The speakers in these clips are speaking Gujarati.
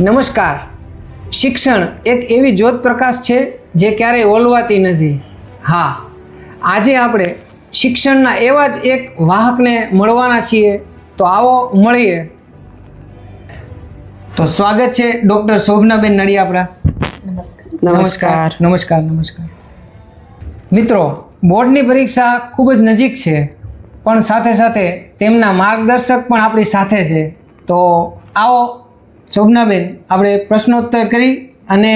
નમસ્કાર. શિક્ષણ એક એવી જ્યોત પ્રકાશ છે જે ક્યારેય ઓલવાતી નથી. હા આજે આપણે શિક્ષણના એવા જ એક વાહકને મળવાના છીએ. તો આવો મળીએ. તો સ્વાગત છે ડૉક્ટર શોભનાબેન નડિયાપરા નમસ્કાર નમસ્કાર નમસ્કાર. મિત્રો બોર્ડની પરીક્ષા ખૂબ જ નજીક છે પણ સાથે સાથે તેમના માર્ગદર્શક પણ આપણી સાથે છે. તો આવો શોભનાબેન આપણે પ્રશ્નોત્તર કરી અને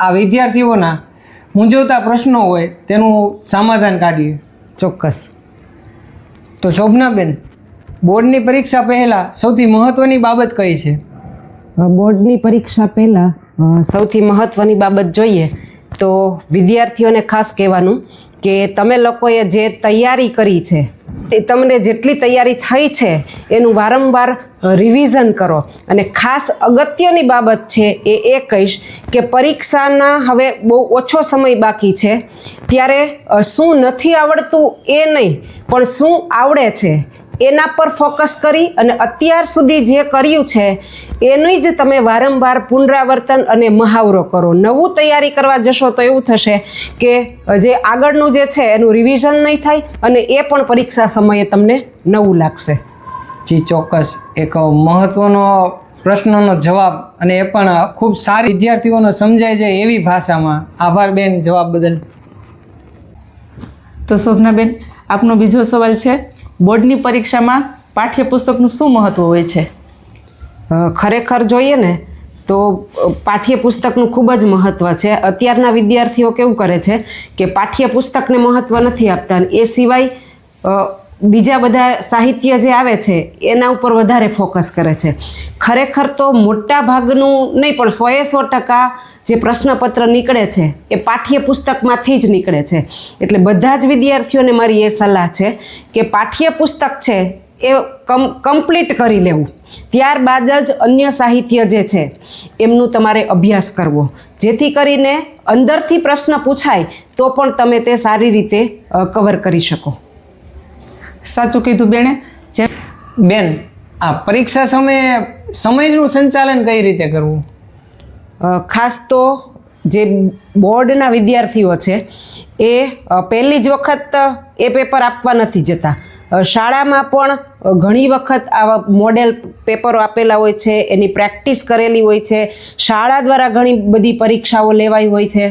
આ વિદ્યાર્થીઓના મૂંઝવતા પ્રશ્નો હોય તેનું સમાધાન કાઢીએ. ચોક્કસ. તો શોભનાબેન બોર્ડની પરીક્ષા પહેલાં સૌથી મહત્ત્વની બાબત કઈ છે? બોર્ડની પરીક્ષા પહેલાં સૌથી મહત્ત્વની બાબત જોઈએ તો વિદ્યાર્થીઓને ખાસ કહેવાનું કે તમે લોકોએ જે તૈયારી કરી છે તમને જેટલી તૈયારી થઈ છે, એનું વારંવાર રિવિઝન કરો. અને ખાસ અગત્યની બાબત છે એ એ કહીશ કે પરીક્ષાના હવે બહુ ઓછો સમય બાકી છે. ત્યારે શું નથી આવડતું એ નહીં, પણ શું આવડે છે એના પર ફોકસ કરી અને અત્યાર સુધી જે કર્યું છે એની જ તમે વારંવાર પુનરાવર્તન અને મહાવરો કરો. નવું તૈયારી કરવા જશો તો એવું થશે કે જે આગળનું જે છે એનું રિવિઝન નહીં થાય અને એ પણ પરીક્ષા સમયે તમને નવું લાગશે. જી ચોક્કસ. એક મહત્ત્વનો પ્રશ્નનો જવાબ અને એ પણ ખૂબ સારી વિદ્યાર્થીઓને સમજાય જાય એવી ભાષામાં. આભાર બેન જવાબ બદલ. તો શોભનાબેન આપનો બીજો સવાલ છે. બોર્ડની પરીક્ષામાં પાઠ્યપુસ્તકનું શું મહત્ત્વ હોય છે? ખરેખર જોઈએ ને, તો પાઠ્યપુસ્તકનું ખૂબ જ મહત્ત્વ છે. અત્યારના વિદ્યાર્થીઓ કેવું કરે છે કે પાઠ્યપુસ્તકને મહત્ત્વ નથી આપતા. એ સિવાય બીજા બધા સાહિત્ય જે આવે છે, એના ઉપર વધારે ફોકસ કરે છે. ખરેખર તો મોટા ભાગનું નહીં, પણ સોએ સો ટકા જે પ્રશ્નપત્ર નીકળે છે, એ પાઠ્યપુસ્તકમાંથી જ નીકળે છે. એટલે બધા જ વિદ્યાર્થીઓને મારી એ સલાહ છે કે પાઠ્યપુસ્તક છે, એ કમ, કમ્પ્લીટ કરી લેવું. ત્યારબાદ જ અન્ય સાહિત્ય જે છે, એમનું તમારે અભ્યાસ કરવો. જેથી કરીને અંદરથી પ્રશ્ન પૂછાય, તો પણ તમે તે સારી રીતે કવર કરી શકો. સાચું કીધું બેને? જે બેન આ પરીક્ષા સમયે સમયનું સંચાલન કઈ રીતે કરવું? ખાસ તો જે બોર્ડના વિદ્યાર્થીઓ છે એ પહેલી જ વખત એ પેપર આપવા નથી જતા. શાળામાં પણ ઘણી વખત આવા મોડેલ પેપરો આપેલા હોય છે એની પ્રેક્ટિસ કરેલી હોય છે. શાળા દ્વારા ઘણી બધી પરીક્ષાઓ લેવાઈ હોય છે.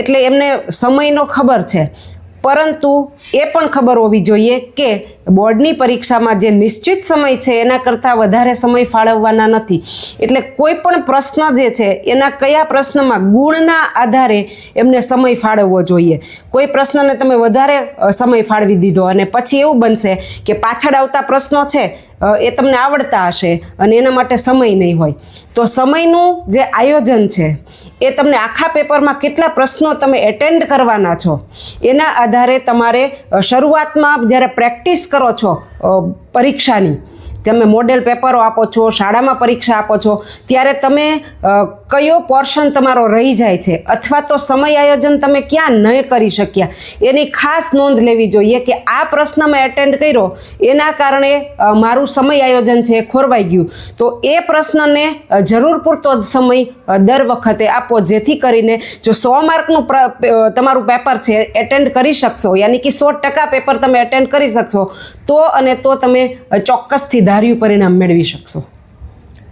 એટલે એમને સમયનો ખબર છે. પરંતુ એ પણ ખબર હોવી જોઈએ કે બોર્ડની પરીક્ષામાં જે નિશ્ચિત સમય છે, એના કરતાં વધારે સમય ફાળવવાના નથી. એટલે કોઈ પણ પ્રશ્ન જે છે, એના કયા પ્રશ્નમાં ગુણના આધારે એમને સમય ફાળવવો જોઈએ. કોઈ પ્રશ્નને તમે વધારે સમય ફાળવી દીધો અને પછી એવું બનશે કે પાછળ આવતા પ્રશ્નો છે એ તમને આવડતા હશે અને એના માટે સમય નહીં હોય. તો સમયનું જે આયોજન છે, એ તમને આખા પેપરમાં કેટલા પ્રશ્નો તમે એટેન્ડ કરવાના છો, એના આધારે તમારે શરૂઆતમાં જ્યારે પ્રેક્ટિસ કરો છો પરીક્ષાની. તમે મોડેલ પેપરો આપો છો, શાળામાં પરીક્ષા આપો છો, ત્યારે તમે કયો પોર્શન તમારો રહી જાય છે? અથવા તો સમય આયોજન તમે ક્યાં ન કરી શક્યા? એની ખાસ નોંધ લેવી જોઈએ કે આ પ્રશ્ન મેં એટેન્ડ કર્યો, એના કારણે મારું સમય આયોજન છે એ ખોરવાઈ ગયું. તો એ પ્રશ્નને જરૂર પૂરતો જ સમય દર વખતે આપો, જેથી કરીને જો સો માર્કનું તમારું પેપર છે એટેન્ડ કરી શકશો. યાની કે સો ટકા પેપર તમે એટેન્ડ કરી શકશો. તો અને તો તમે ચોક્કસથી ધાર્યું પરિણામ મેળવી શકશો.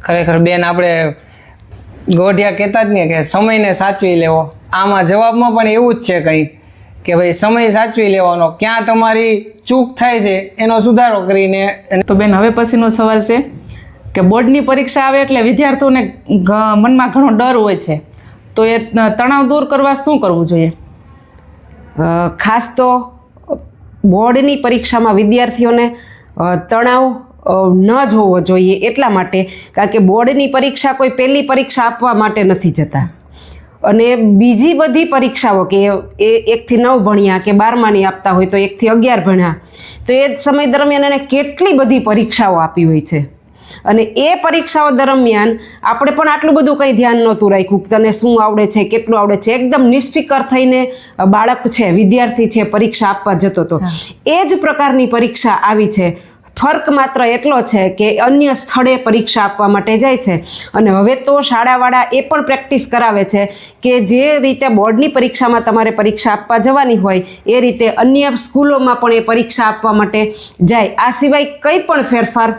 ખરેખર બેન આપણે ગોઢિયા કહેતા જ ને કે સમયને સાચવી લેવો. આમાં જવાબમાં પણ એવું જ છે કંઈક કે ભાઈ સમય સાચવી લેવાનો. ક્યાં તમારી ચૂક થાય છે એનો સુધારો કરીને અને તો બેન હવે પછીનો સવાલ છે કે બોર્ડની પરીક્ષા આવે એટલે વિદ્યાર્થીઓને મનમાં ઘણો ડર હોય છે. તો એ તણાવ દૂર કરવા શું કરવું જોઈએ? ખાસ તો બોર્ડની પરીક્ષામાં વિદ્યાર્થીઓને તણાવ ન જ હોવો જોઈએ એટલા માટે, કારણ કે બોર્ડની પરીક્ષા કોઈ પહેલી પરીક્ષા આપવા માટે નથી જતા. અને બીજી બધી પરીક્ષાઓ કે એ એકથી નવ ભણ્યા કે બારમાની આપતા હોય તો એકથી અગિયાર ભણ્યા, તો એ સમય દરમિયાન એણે કેટલી બધી પરીક્ષાઓ આપી હોય છે? અને એ પરીક્ષાઓ દરમિયાન આપણે પણ આટલું બધું કંઈ ધ્યાન નહોતું રાખ્યું કે તને શું આવડે છે કેટલું આવડે છે. એકદમ નિષ્ફિકર થઈને બાળક છે વિદ્યાર્થી છે પરીક્ષા આપવા જતો હતો. એ જ પ્રકારની પરીક્ષા આવી છે. ફર્ક માત્ર એટલો છે કે અન્ય સ્થળે પરીક્ષા આપવા માટે જાય છે. અને હવે તો શાળાવાળા એ પણ પ્રેક્ટિસ કરાવે છે કે જે રીતે બોર્ડની પરીક્ષામાં તમારે પરીક્ષા આપવા જવાની હોય એ રીતે અન્ય સ્કૂલોમાં પણ એ પરીક્ષા આપવા માટે જાય. આ સિવાય કંઈ પણ ફેરફાર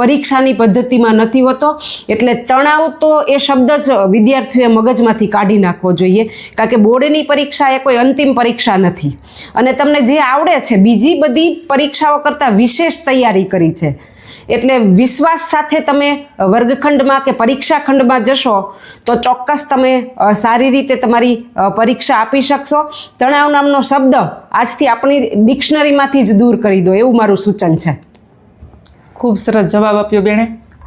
પરીક્ષાની પદ્ધતિમાં નથી હોતો, એટલે તણાવ તો એ શબ્દ જ વિદ્યાર્થીઓએ મગજમાંથી કાઢી નાખવો જોઈએ, કારણ કે બોર્ડની પરીક્ષા એ કોઈ અંતિમ પરીક્ષા નથી. અને તમને જે આવડે છે, બીજી બધી પરીક્ષાઓ કરતાં વિશેષ તૈયારી કરી છે. એટલે વિશ્વાસ સાથે તમે વર્ગખંડમાં કે પરીક્ષા ખંડમાં જશો, તો ચોક્કસ તમે સારી રીતે તમારી પરીક્ષા આપી શકશો. તણાવ નામનો શબ્દ આજથી આપણી ડિક્શનરીમાંથી જ દૂર કરી દો, એવું મારું સૂચન છે. ખૂબ સરસ જવાબ આપ્યો બેણે.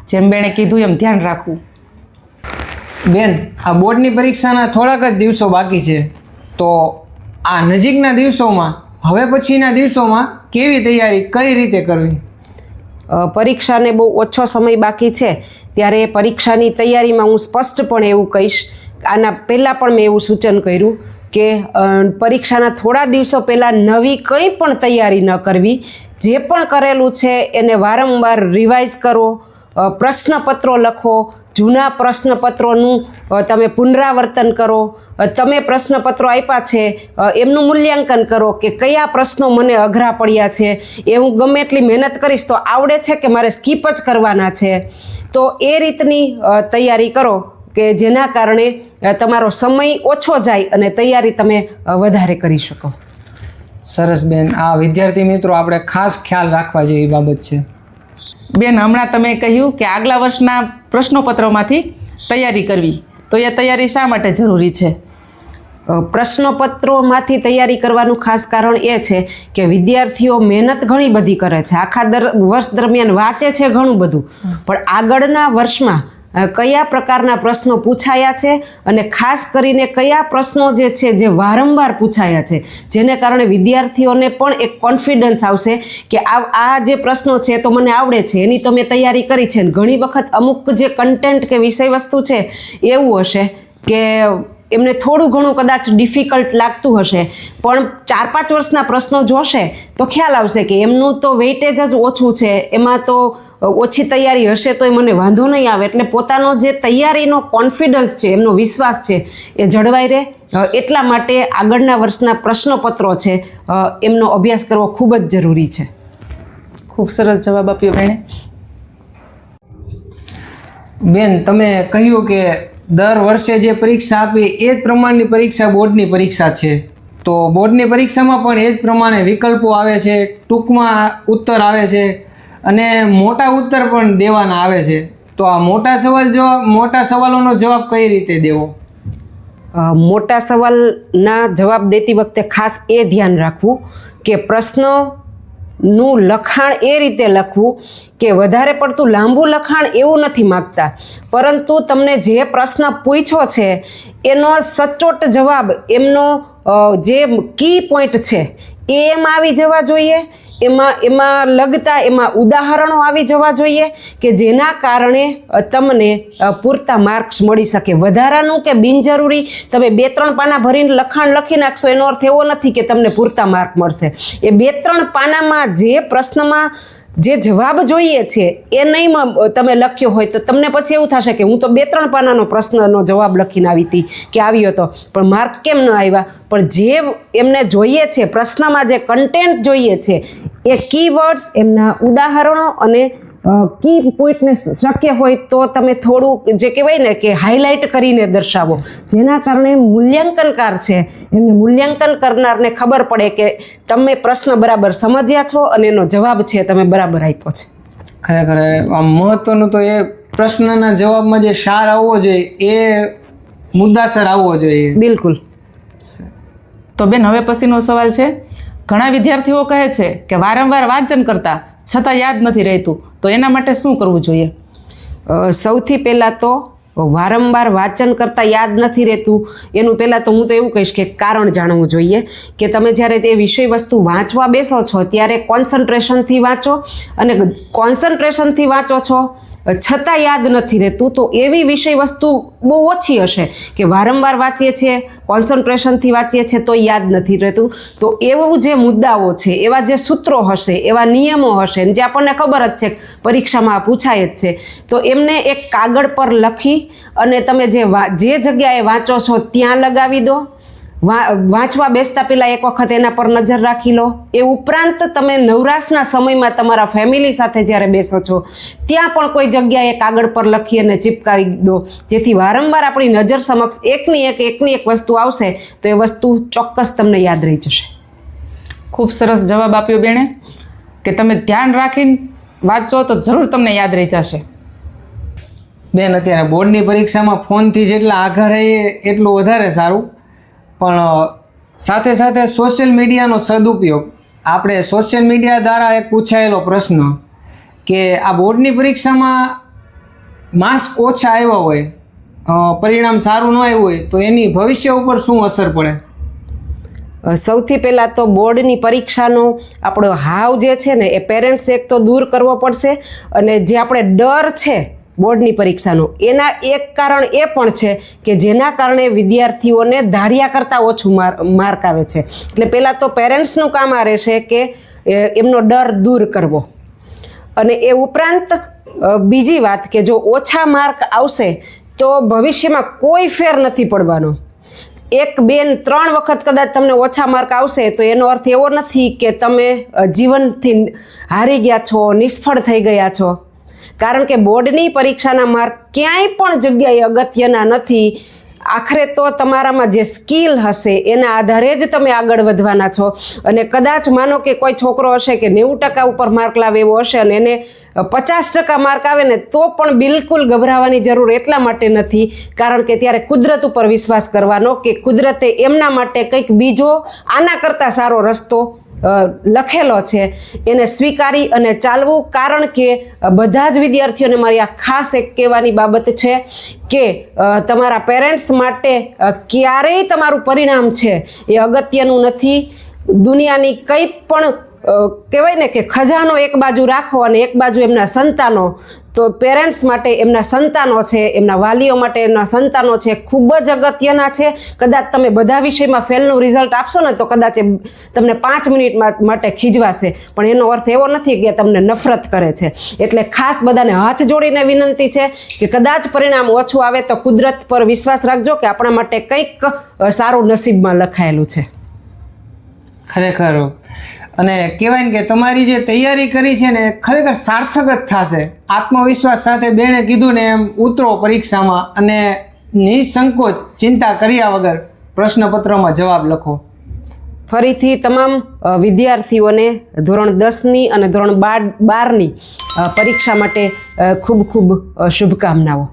જેમ બેણે કીધું એમ ધ્યાન રાખવું. બેન આ બોર્ડની પરીક્ષાના થોડાક જ દિવસો બાકી છે. તો આ નજીકના દિવસોમાં હવે પછીના દિવસોમાં કેવી તૈયારી કઈ રીતે કરવી? પરીક્ષાને બહુ ઓછો સમય બાકી છે. ત્યારે એ પરીક્ષાની તૈયારીમાં હું સ્પષ્ટપણે એવું કહીશ. આના પહેલાં પણ મેં એવું સૂચન કર્યું. કે પરીક્ષાના થોડા દિવસો પહેલાં નવી કંઈ પણ તૈયારી ન કરવી, જે પણ કરેલું છે એને વારંવાર રિવાઇઝ કરો પ્રશ્નપત્રો લખો, જૂના પ્રશ્નપત્રોનું તમે પુનરાવર્તન કરો તમે પ્રશ્નપત્રો આપ્યા છે એમનું મૂલ્યાંકન કરો કે કયા પ્રશ્નો મને અઘરા પડ્યા છે, એ હું ગમે એટલી મહેનત કરીશ તો આવડે છે કે મારે સ્કીપ જ કરવાના છે. તો એ રીતની તૈયારી કરો. કે જેના કારણે તમારો સમય ઓછો જાય અને તૈયારી તમે વધારે કરી શકો. સરસ બેન. આ વિદ્યાર્થી મિત્રો આપણે ખાસ ખ્યાલ રાખવા જેવી બાબત છે. બેન હમણાં તમે કહ્યું કે આગલા વર્ષના પ્રશ્નોપત્રોમાંથી તૈયારી કરવી. તો એ તૈયારી શા માટે જરૂરી છે? પ્રશ્નપત્રોમાંથી તૈયારી કરવાનું ખાસ કારણ એ છે કે વિદ્યાર્થીઓ મહેનત ઘણી બધી કરે છે. આખા દર વર્ષ દરમિયાન વાંચે છે ઘણું બધું. પણ આગળના વર્ષમાં કયા પ્રકારના પ્રશ્નો પૂછાયા છે અને ખાસ કરીને કયા પ્રશ્નો જે છે જે વારંવાર પૂછાયા છે, જેને કારણે વિદ્યાર્થીઓને પણ એક કોન્ફિડન્સ આવશે કે આ આ જે પ્રશ્નો છે તો મને આવડે છે, એની તો મેં તૈયારી કરી છે ઘણી વખત અમુક જે કન્ટેન્ટ કે વિષય વસ્તુ છે એવું હશે કે એમને થોડું ઘણું કદાચ ડિફિકલ્ટ લાગતું હશે, પણ ચાર પાંચ વર્ષના પ્રશ્નો જોશે તો ખ્યાલ આવશે કે એમનું તો વેઇટેજ જ ઓછું છે, એમાં તો ઓછી તૈયારી હશે તો એ મને વાંધો નહીં આવે. એટલે પોતાનો જે તૈયારીનો કોન્ફિડન્સ છે એમનો વિશ્વાસ છે એ જળવાઈ રહે. એટલા માટે આગળના વર્ષના પ્રશ્નપત્રો છે એમનો અભ્યાસ કરવો ખૂબ જ જરૂરી છે. ખૂબ સરસ જવાબ આપ્યો બેણે બેન તમે કહ્યું કે દર વર્ષે જે પરીક્ષા આપી એ જ પ્રમાણની પરીક્ષા બોર્ડની પરીક્ષા છે. તો બોર્ડની પરીક્ષામાં પણ એ જ પ્રમાણે વિકલ્પો આવે છે ટૂંકમાં ઉત્તર આવે છે. અને મોટા ઉત્તર પણ દેવાના આવે છે. તો આ મોટા સવાલ જવાબ મોટા સવાલોનો જવાબ કઈ રીતે દેવો? મોટા સવાલના જવાબ દેતી વખતે ખાસ એ ધ્યાન રાખવું કે પ્રશ્નનું લખાણ એ રીતે લખવું કે વધારે પડતું લાંબુ લખાણ એવું નથી માગતા. પરંતુ તમને જે પ્રશ્ન પૂછ્યો છે, એનો સચોટ જવાબ, એમનો જે કી પોઈન્ટ છે, એ એમ આવી જવા જોઈએ? એમાં એમાં લગતા, એમાં ઉદાહરણો આવી જવા જોઈએ કે જેના કારણે તમને પૂરતા માર્ક્સ મળી શકે. વધારાનું કે બિનજરૂરી, તમે બે, ત્રણ પાના ભરીને લખાણ લખી નાખશો, એનો અર્થ એવો નથી કે તમને પૂરતા માર્ક મળશે. એ બે, ત્રણ પાનામાં જે પ્રશ્નમાં જે જવાબ જોઈએ છે, એ નહીં તમે લખ્યો હોય તો તમને પછી એવું થશે કે હું તો બે ત્રણ પાનાનો પ્રશ્નનો જવાબ લખીને આવી હતી કે આવ્યો હતો પણ માર્ક કેમ ન આવ્યા? પણ જે એમને જોઈએ છે, પ્રશ્નમાં જે કન્ટેન્ટ જોઈએ છે, એ કીવર્ડ્સ એમના ઉદાહરણો અને કી પોઈન્ટને શક્ય હોય તો તમે થોડું જે કહેવાય ને કે હાઇલાઇટ કરીને દર્શાવો. જેના કારણે મૂલ્યાંકનકાર છે. એમને મૂલ્યાંકન કરનારને ખબર પડે કે તમે પ્રશ્ન બરાબર સમજ્યા છો અને એનો જવાબ છે તમે બરાબર આપ્યો છે. ખરેખર આમ મહત્વનું તો એ પ્રશ્નના જવાબમાં જે સાર આવવો જોઈએ એ મુદ્દાસર આવવો જોઈએ. બિલકુલ. તો બેન હવે પછીનો સવાલ છે. ઘણા વિદ્યાર્થીઓ કહે છે કે વારંવાર વાંચન કરતા છતાં યાદ નથી રહેતું. તો એના માટે શું કરવું જોઈએ? સૌથી પહેલાં તો વારંવાર વાંચન કરતાં યાદ નથી રહેતું. એનું પહેલાં તો હું તો એવું કહીશ કે કારણ જાણવું જોઈએ કે તમે જ્યારે તે વિષય વસ્તુ વાંચવા બેસો છો, ત્યારે કોન્સન્ટ્રેશનથી વાંચો અને કોન્સન્ટ્રેશનથી વાંચો છો છતાં યાદ નથી રહેતું, તો એવી વિષય વસ્તુ બહુ ઓછી હશે કે વારંવાર વાંચીએ છીએ કોન્સન્ટ્રેશનથી વાંચીએ છીએ, તો યાદ નથી રહેતું. તો એવું જે મુદ્દાઓ છે, એવા જે સૂત્રો હશે, એવા નિયમો હશે, જે આપણને ખબર જ છે પરીક્ષામાં પૂછાય જ છે, તો એમને એક કાગળ પર લખી અને તમે જે જે જગ્યાએ વાંચો છો, ત્યાં લગાવી દો. વાંચવા બેસતા પહેલાં એક વખત એના પર નજર રાખી લો. એ ઉપરાંત તમે નવરાશના સમયમાં તમારા ફેમિલી સાથે જ્યારે બેસો છો ત્યાં પણ કોઈ જગ્યાએ કાગળ પર લખી અને ચિપકાવી દો. જેથી વારંવાર આપણી નજર સમક્ષ એકની એક એકની એક વસ્તુ આવશે તો એ વસ્તુ ચોક્કસ તમને યાદ રહી જશે. ખૂબ સરસ જવાબ આપ્યો બેણે. કે તમે ધ્યાન રાખીને વાંચો તો જરૂર તમને યાદ રહી જશે. બેન અત્યારે બોર્ડની પરીક્ષામાં ફોનથી જેટલા આઘા રહીએ એટલું વધારે સારું. પણ સાથે સાથે સોશિયલ મીડિયાનો સદુપયોગ. આપણે સોશિયલ મીડિયા દ્વારા એક પૂછાયેલો પ્રશ્ન કે આ બોર્ડની પરીક્ષામાં માર્ક્સ ઓછા આવ્યા હોય પરિણામ સારું ન આવ્યું હોય, તો એની ભવિષ્ય ઉપર શું અસર પડે? સૌથી પહેલાં તો બોર્ડની પરીક્ષાનો આપણો હાવ જે છે ને, એ પેરેન્ટ્સ એક તો દૂર કરવો પડશે અને જે આપણે ડર છે બોર્ડની પરીક્ષાનું. એના એક કારણ એ પણ છે કે જેના કારણે વિદ્યાર્થીઓને ધાર્યા કરતાં ઓછું માર, માર્ક આવે છે. એટલે પહેલાં તો પેરેન્ટ્સનું કામ આ રહેશે કે એમનો ડર દૂર કરવો. અને એ ઉપરાંત બીજી વાત કે જો ઓછા માર્ક આવશે, તો ભવિષ્યમાં કોઈ ફેર નથી પડવાનો. એક બેન ત્રણ વખત કદાચ તમને ઓછા માર્ક આવશે, તો એનો અર્થ એવો નથી કે તમે જીવનથી હારી ગયા છો, નિષ્ફળ થઈ ગયા છો. કારણ કે બોર્ડની પરીક્ષાના માર્ક ક્યાંય પણ જગ્યાએ અગત્યના નથી. આખરે તો તમારામાં જે સ્કિલ હશે એના આધારે જ તમે આગળ વધવાના છો. અને કદાચ માનો કે કોઈ છોકરો હશે કે નેવું ટકા ઉપર માર્ક લાવે એવો હશે અને એને પચાસ ટકા માર્ક આવે ને તો પણ બિલકુલ ગભરાવાની જરૂર એટલા માટે નથી. કારણ કે ત્યારે કુદરત ઉપર વિશ્વાસ કરવાનો કે કુદરતે એમના માટે કંઈક બીજો આના કરતાં સારો રસ્તો લખેલો છે. એને સ્વીકારી અને ચાલવું કારણ કે બધા જ વિદ્યાર્થીઓને મારી આ ખાસ એક કહેવાની બાબત છે કે તમારા પેરેન્ટ્સ માટે ક્યારેય તમારું પરિણામ છે એ અગત્યનું નથી. દુનિયાની કંઈ પણ કહેવાય ને કે ખજાનો એક બાજુ રાખો અને એક બાજુ એમના સંતાનો. તો પેરેન્ટ્સ માટે એમના સંતાનો છે, એમના વાલીઓ માટે એમના સંતાનો છે, ખૂબ જ અગત્યના છે. કદાચ તમે બધા વિષયમાં ફેલનું રિઝલ્ટ આપશો ને, તો કદાચ એ તમને પાંચ મિનિટ માટે ખીજવાશે. પણ એનો અર્થ એવો નથી કે તમને નફરત કરે છે. એટલે ખાસ બધાને હાથ જોડીને વિનંતી છે કે કદાચ પરિણામ ઓછું આવે તો કુદરત પર વિશ્વાસ રાખજો કે આપણા માટે કંઈક સારું નસીબમાં લખાયેલું છે. ખરેખર. અને કહેવાય ને કે તમારી જે તૈયારી કરી છે ને ખરેખર સાર્થક જ થશે. આત્મવિશ્વાસ સાથે બેણે કીધું ને એમ ઉતરો પરીક્ષામાં અને નિસંકોચ ચિંતા કર્યા વગર પ્રશ્નપત્રમાં જવાબ લખો. ફરીથી તમામ વિદ્યાર્થીઓને ધોરણ દસની અને ધોરણ બાર બારની પરીક્ષા માટે ખૂબ ખૂબ શુભકામનાઓ.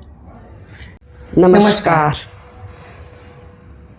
નમસ્કાર.